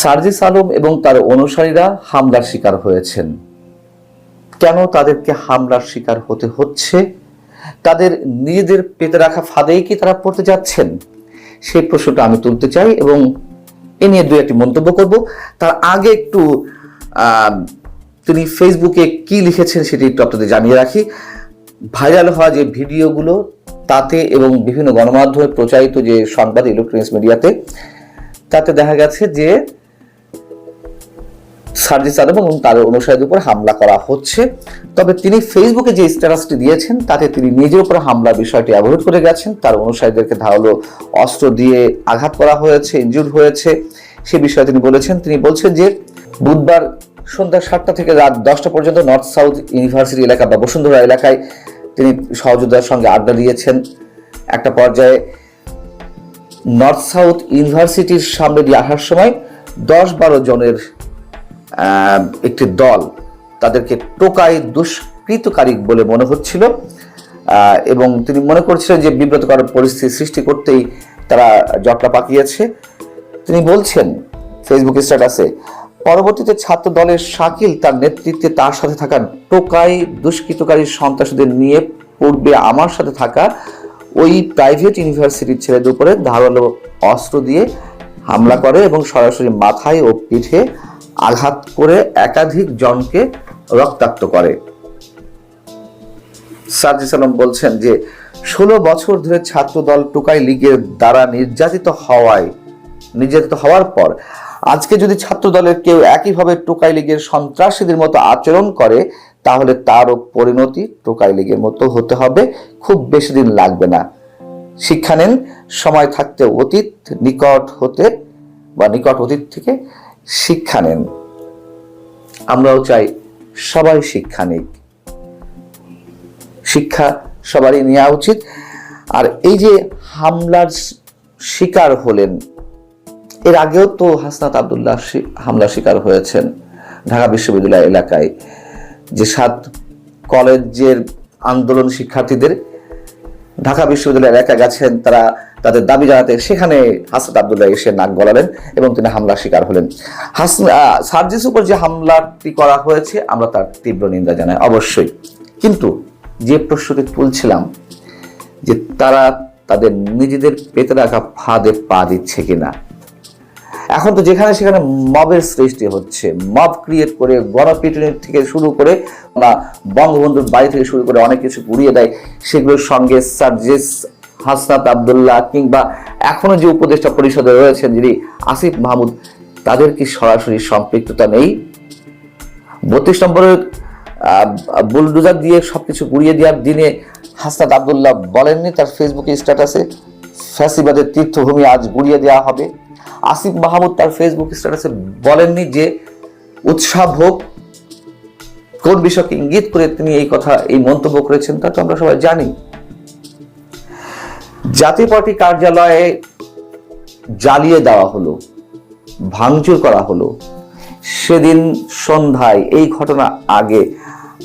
সার্জিস আলম এবং তার অনুসারীরা হামলার শিকার হয়েছেন। কেন তাদেরকে হামলার শিকার হতে হচ্ছে? তাদের নিজেদের পেতে রাখা ফাঁদেই কি তারা পড়তে যাচ্ছেন? সেই প্রশ্নটা আমি তুলতে চাই এবং এ নিয়ে দু একটি মন্তব্য করব। তার আগে একটু তিনি ফেসবুকে কি লিখেছেন সেটি একটু আপনাদের জানিয়ে রাখি। ভাইরাল হওয়া যে ভিডিওগুলো, তাতে এবং বিভিন্ন গণমাধ্যমে প্রচারিত যে সংবাদ ইলেকট্রনিক্স মিডিয়াতে, তাতে দেখা গেছে যে সার্জিস আলম এবং তার অনুসারীদের উপর হামলা করা হচ্ছে। তবে তিনি ফেসবুকে যে স্ট্যাটাসটি দিয়েছেন, তাতে তিনি নিজের উপর হামলার বিষয়টি অ্যাভয়েড করে গেছেন। তার অনুসারীদেরকে ধারালো অস্ত্র দিয়ে আঘাত করা হয়েছে ইনজুর হয়েছে। সে বিষয়ে তিনি বলেছেন, তিনি বলছেন যে বুধবার সন্ধ্যা সাতটা থেকে রাত দশটা পর্যন্ত নর্থ সাউথ ইউনিভার্সিটি এলাকা বা বসুন্ধরা এলাকায় তিনি সহযোদ্ধার সঙ্গে আড্ডা দিয়েছেন। একটা পর্যায়ে নর্থ সাউথ ইউনিভার্সিটির সামনে দিয়ে আসার সময় দশ বারো জনের একটি দল তাদেরকে টোকাই দুষ্কৃতকারী বলে মনে হচ্ছিল এবং তিনি মনে করছিলেন যে বিব্রতকর পরিস্থিতি সৃষ্টি করতেই তারা জটলা পাকিয়েছে। তিনি বলছেন ফেসবুক স্ট্যাটাসে পরবর্তীতে ছাত্র দলের শাকিল তার নেতৃত্বে তার সাথে থাকা টোকাই দুষ্কৃতকারী সন্ত্রাসীদের নিয়ে পূর্বে আমার সাথে থাকা ওই প্রাইভেট ইউনিভার্সিটির ছেলেদের উপরে ধারালো অস্ত্র দিয়ে হামলা করে এবং সরাসরি মাথায় ও পিঠে আঘাত করে একাধিক জনকে রক্তাক্ত করে। সার্জিস আলম বলছেন যে, ষোলো বছর ধরে ছাত্রদল টোকাই লীগের দ্বারা নির্যাতিত হওয়ায়, নির্যাতিত হওয়ার পর, আজকে যদি ছাত্র দলের কেউ একইভাবে টোকাই লীগের সন্ত্রাসীদের মতো আচরণ করে, তাহলে তারও পরিণতি টোকাই লীগের মতো হতে হবে। খুব বেশি দিন লাগবে না। শিক্ষা নেন, সময় থাকতে অতীত নিকট হতে বা নিকট অতীত থেকে শিক্ষা নেন। আমরাও চাই সবাই শিক্ষা নিক। শিক্ষা সবারই নেওয়া উচিত। আর এই যে হামলার শিকার হলেন, এর আগেও তো হাসনাত আবদুল্লাহ হামলার শিকার হয়েছেন ঢাকা বিশ্ববিদ্যালয় এলাকায়। যে সাত কলেজের আন্দোলন শিক্ষার্থীদের ঢাকা বিশ্ববিদ্যালয় এলাকায় গেছেন, তারা তাদের দাবি জানাতে সেখানে হাসনাত আবদুল্লাহ এসে নাক গলালেন এবং তিনি হামলার শিকার হলেন। হাসনা সার্জিস উপর যে হামলাটি করা হয়েছে, আমরা তার তীব্র নিন্দা জানাই, অবশ্যই। কিন্তু যে প্রশ্নটি তুলছিলাম, যে তারা তাদের নিজেদের পেতে রাখা ফাঁদে পা দিচ্ছে কিনা। এখন তো যেখানে সেখানে মবের সৃষ্টি হচ্ছে, মব ক্রিয়েট করে, গণপিটুনি থেকে শুরু করে বঙ্গবন্ধুর বাড়ি থেকে শুরু করে অনেক কিছু পুড়িয়ে দেয়, সেগুলোর সঙ্গে সার্জিস হাসনাত আবদুল্লাহ কিংবা এখনও যে উপদেষ্টা পরিষদে রয়েছেন যিনি আসিফ মাহমুদ, তাদের কি সরাসরি সম্পৃক্ততা নেই? বত্রিশ নম্বরের বুলডোজার দিয়ে সবকিছু গুড়িয়ে দেওয়ার দিনে হাসনাত আবদুল্লাহ বলেননি, তার ফেসবুকে স্ট্যাটাসে, ফ্যাসিবাদের তীর্থভূমি আজ গুড়িয়ে দেওয়া হবে। আসিফ মাহমুদ তার ফেসবুক স্ট্যাটাসে বলেননি যে উৎসাহ হোক, কোন বিষয়কে ইঙ্গিত করে তিনি এই কথা, এই মন্তব্য করেছেন, তা তো আমরা সবাই জানি। জাতীয় পার্টি কার্যালয়ে জ্বালিয়ে দেওয়া হলো, ভাঙচুর করা হলো। সেদিন সন্ধ্যায় এই ঘটনা আগে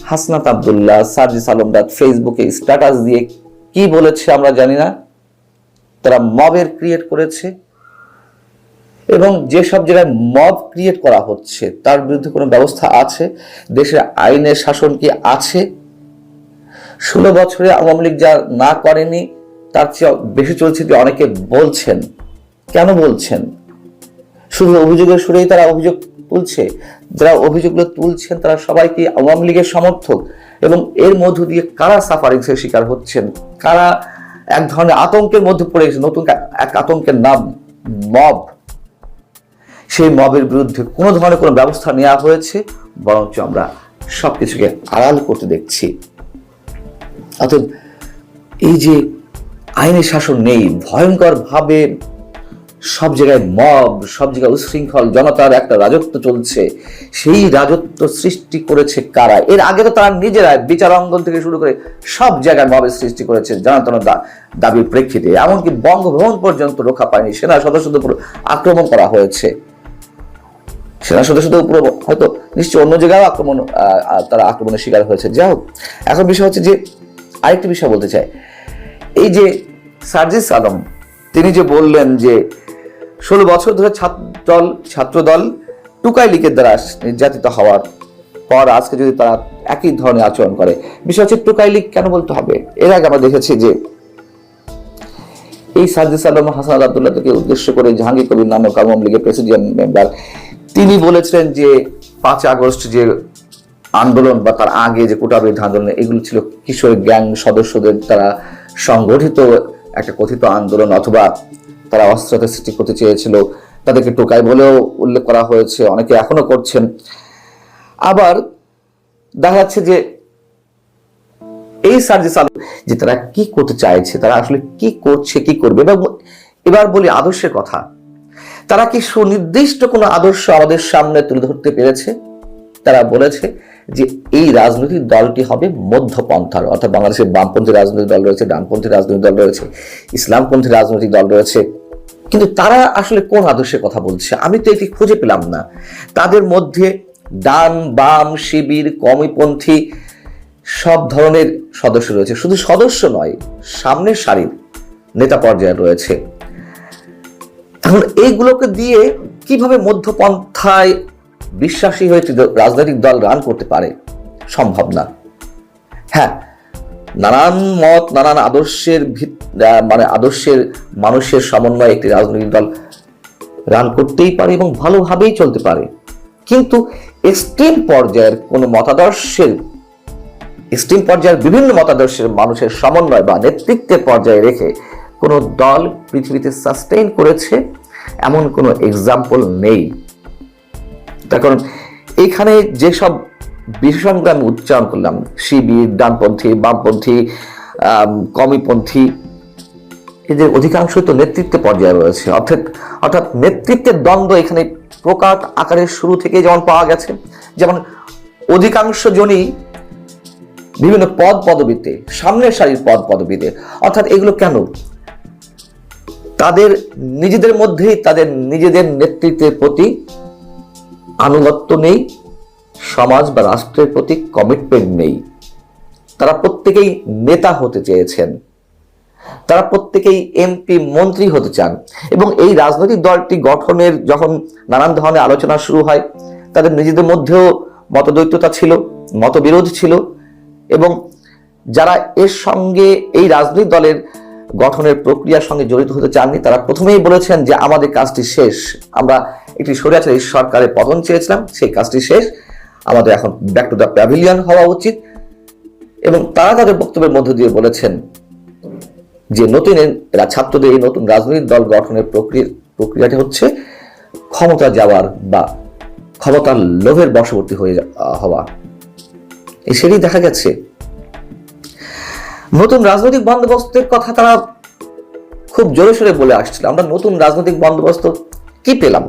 হাসনাত আবদুল্লাহ, সার্জিস আলমদার ফেসবুকে স্ট্যাটাস দিয়ে কি বলেছে আমরা জানি না। তারা মবের ক্রিয়েট করেছে এবং যেসব জায়গায় মব ক্রিয়েট করা হচ্ছে তার বিরুদ্ধে কোনো ব্যবস্থা আছে? দেশের আইনের শাসন কি আছে? ষোলো বছরে আওয়ামী লীগ যা না করেনি তার চেয়ে বেশি চলছে কি অনেকে বলছেন। কেন বলছেন? শুধু অভিযোগের সুরেই তারা অভিযোগ তুলছে? যারা অভিযোগগুলো তুলছেন, তারা সবাই কি আওয়ামী লীগের সমর্থক? এবং এর মধ্য দিয়ে কারা সাফারিংসের শিকার হচ্ছেন? কারা এক ধরনের আতঙ্কের মধ্যে পড়ে গেছে? নতুন এক আতঙ্কের নাম মব। সেই মবের বিরুদ্ধে কোনো ধরনের কোনো ব্যবস্থা নেওয়া হয়েছে? বরঞ্চ আমরা সব কিছুকে আড়াল করতে দেখছি। অতএব এই যে আইনের শাসন নেই, ভয়ঙ্কর ভাবে সব জায়গায় মব, সব জায়গায় উশৃঙ্খল, জনতার একটা রাজত্ব চলছে। সেই রাজত্ব সৃষ্টি করেছে কারা? এর আগে তো তারা নিজেরা বিচার অঙ্গন থেকে শুরু করে সব জায়গায় মবের সৃষ্টি করেছে জানাতন দাবির প্রেক্ষিতে। এমনকি বঙ্গভবন পর্যন্ত রক্ষা পায়নি, সেনা সদস্যদের উপর আক্রমণ করা হয়েছে। সেনা সদস্যদের উপর হয়তো নিশ্চয় অন্য জায়গায় আক্রমণ তারা আক্রমণের শিকার হয়েছে। যাই হোক, এখন বিষয় হচ্ছে যে আরেকটি বিষয় বলতে চাই। এই যে সার্জিস আলম, তিনি যে বললেন যে ষোলো বছর ধরে ছাত্রদল ছাত্রদল টুকাই লীগের দ্বারা নির্যাতিত হওয়ার পর আজকে যদি তারা একই ধরনের আচরণ করে, বিষয় হচ্ছে টুকাই লীগ কেন বলতে হবে? এর আগে আমরা দেখেছি যে এই সাজিদ আলম, হাসান আবদুল্লাহকে উদ্দেশ্য করে জাহাঙ্গীর কবির নানক আওয়ামী লীগের প্রেসিডেন্ট মেম্বার তিনি বলেছিলেন যে পাঁচ আগস্ট যে আন্দোলন বা তার আগে যে কোটা বিরোধী আন্দোলন, এগুলো ছিল কিশোর গ্যাং সদস্যদের দ্বারা সংগঠিত একটা কথিত আন্দোলন অথবা তারা অস্ত্রতা সৃষ্টি করতে চেয়েছিল, তাদেরকে টোকাই বলেও উল্লেখ করা হয়েছে, অনেকে এখনও করছেন। আবার দেখা যাচ্ছে যে এই সার্জিস আলম যে তারা কি করতে চাইছে, তারা আসলে কি করছে, কি করবে এবং এবার বলি আদর্শের কথা। তারা কি সুনির্দিষ্ট কোনো আদর্শ আমাদের সামনে তুলে ধরতে পেরেছে? তারা বলেছে যে এই রাজনৈতিক দলটি হবে মধ্যপন্থার, অর্থাৎ বাংলাদেশের বামপন্থী রাজনৈতিক দল রয়েছে, ডানপন্থী রাজনৈতিক দল রয়েছে, ইসলামপন্থী রাজনৈতিক দল রয়েছে। কিন্তু তারা আসলে কোন আদর্শের কথা বলছে? আমি তো এটি খুঁজে পেলাম না। তাদের মধ্যে ডান, বাম, শিবির, কমিপন্থী সব ধরনের সদস্য রয়েছে। শুধু সদস্য নয়, সামনের সারির নেতা পর্যায়ে রয়েছে। এখন এইগুলোকে দিয়ে কীভাবে মধ্যপন্থায় বিশ্বাসী হয়ে রাজনৈতিক দল রান করতে পারে, সম্ভব না। হ্যাঁ নানান মত, নানান আদর্শের মানে আদর্শের মানুষের সমন্বয়ে একটি রাজনৈতিক দল রান করতেই পারে এবং ভালোভাবেই চলতে পারে। কিন্তু এক্সট্রিম পর্যায়ের কোনো মতাদর্শের এক্সট্রিম পর্যায়ের বিভিন্ন মতাদর্শের মানুষের সমন্বয় বা নেতৃত্বের পর্যায়ে রেখে কোনো দল পৃথিবীতে সাস্টেইন করেছে, এমন কোনো এক্সাম্পল নেই। তার কারণ এখানে যেসব বিশেষণগুলো আমি উচ্চারণ করলাম, শিবির, ডানপন্থী, বামপন্থী কমিপন্থী, এদের অধিকাংশই তো নেতৃত্ব পর্যায়ে রয়েছে। অর্থাৎ অর্থাৎ নেতৃত্বের দ্বন্দ্ব এখানে প্রকাট আকারের শুরু থেকে যেমন পাওয়া গেছে, যেমন অধিকাংশ জনই বিভিন্ন পদ পদবিতে, সামনের সারির পদ পদবিতে, অর্থাৎ এগুলো কেন? তাদের নিজেদের মধ্যেই তাদের নিজেদের নেতৃত্বের প্রতি আনুগত্য নেই, সমাজ বা রাষ্ট্রের প্রতি কমিটমেন্ট নেই। তারা প্রত্যেকেই নেতা হতে চেয়েছেন। তারা প্রত্যেকেই এমপি মন্ত্রী হতে চান এবং এই রাজনৈতিক দলটি গঠনের যখন নানান ধরনের আলোচনা শুরু হয়, তাদের নিজেদের মধ্যেও মতদ্বৈততা ছিল, মতবিরোধ ছিল এবং যারা এর সঙ্গে এই রাজনৈতিক দলের গঠনের প্রক্রিয়ার সঙ্গে জড়িত হতে চাননি। তারা প্রথমেই বলেছেন যে, আমাদের কাজটি শেষ। আমরা একটি স্বৈরাচারী সরকারের পতন চেয়েছিলাম, সেই কাজটি শেষ। আমাদের এখন ব্যাক টু দ্য প্যাভিলিয়ন হওয়া উচিত। এবং তারা তাদের বক্তব্যের মধ্য দিয়ে বলেছেন যে, নতুন এরা ছাত্রদের এই নতুন রাজনৈতিক দল গঠনের প্রক্রিয়া প্রক্রিয়াটি হচ্ছে ক্ষমতা যাওয়ার বা ক্ষমতার লোভের বশবর্তী হয়ে হওয়া। সেটাই দেখা গেছে নতুন রাজনৈতিক বন্দোবস্তের কথা তারা খুব জোরে সোরে বলে আসছিল। আমরা নতুন রাজনৈতিক বন্দোবস্ত কি পেলাম?